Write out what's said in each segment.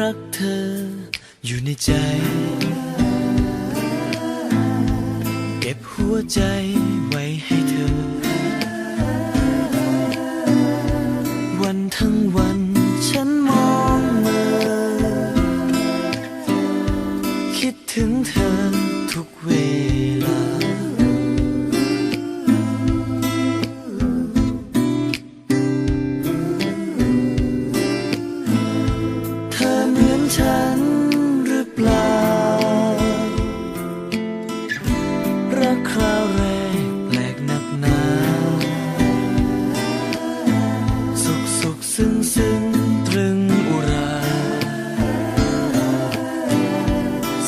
รักเธอ อยู่ในใจ เก็บหัวใจไว้ให้เธอ วันทั้งวัน ฉันหรือเปล่า รักคราวแรกแปลกหนักหนาสุขสุขซึ้งซึ้งตรึงอุรา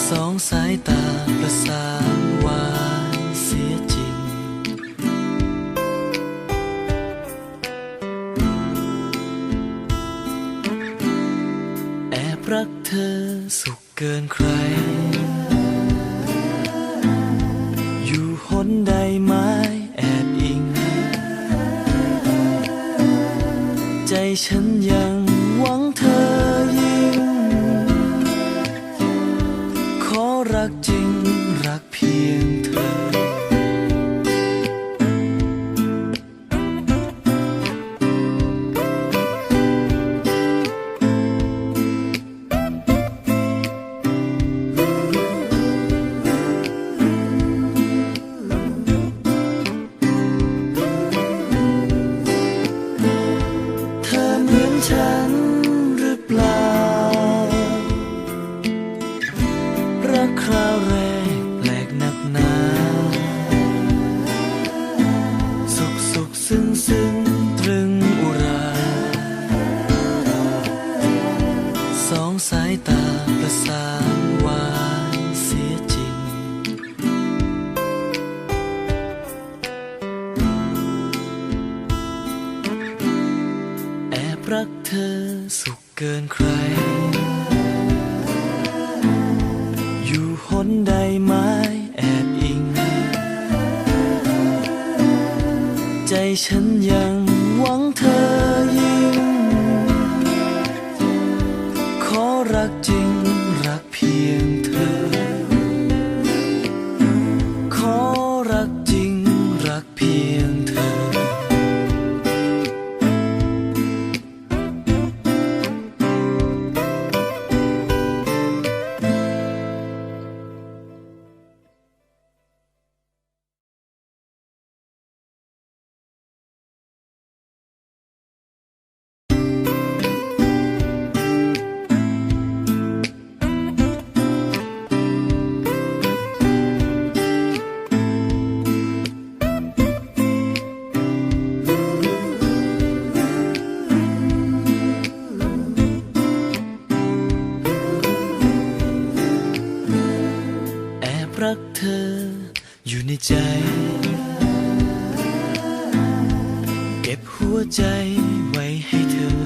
สองสายตาประสานหวาน รักเธอสุขเกินใคร อยู่หนใดไม้แอบอิง ใจฉันยังหวังเธอยิ่ง ขอรักจริงรักเพียงเธอ สองสายตาประสานหวานเสียจริง แอบรักเธอสุขเกินใคร อยู่หนใดไม้แอบอิง ใจฉันยังหวังเธอยิ่ง รักจริงรักเพียงเธอ รักเธอ อยู่ในใจ เก็บหัวใจไว้ให้เธอ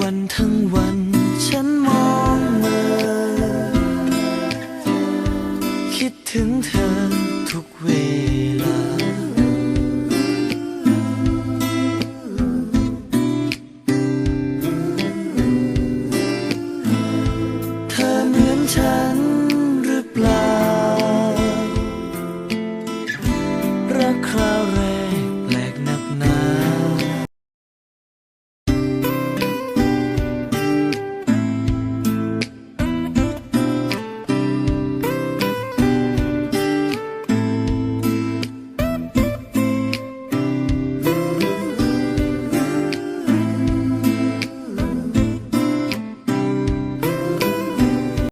วันทั้งวันฉันมองเมื่อ คิดถึงเธอทุกเว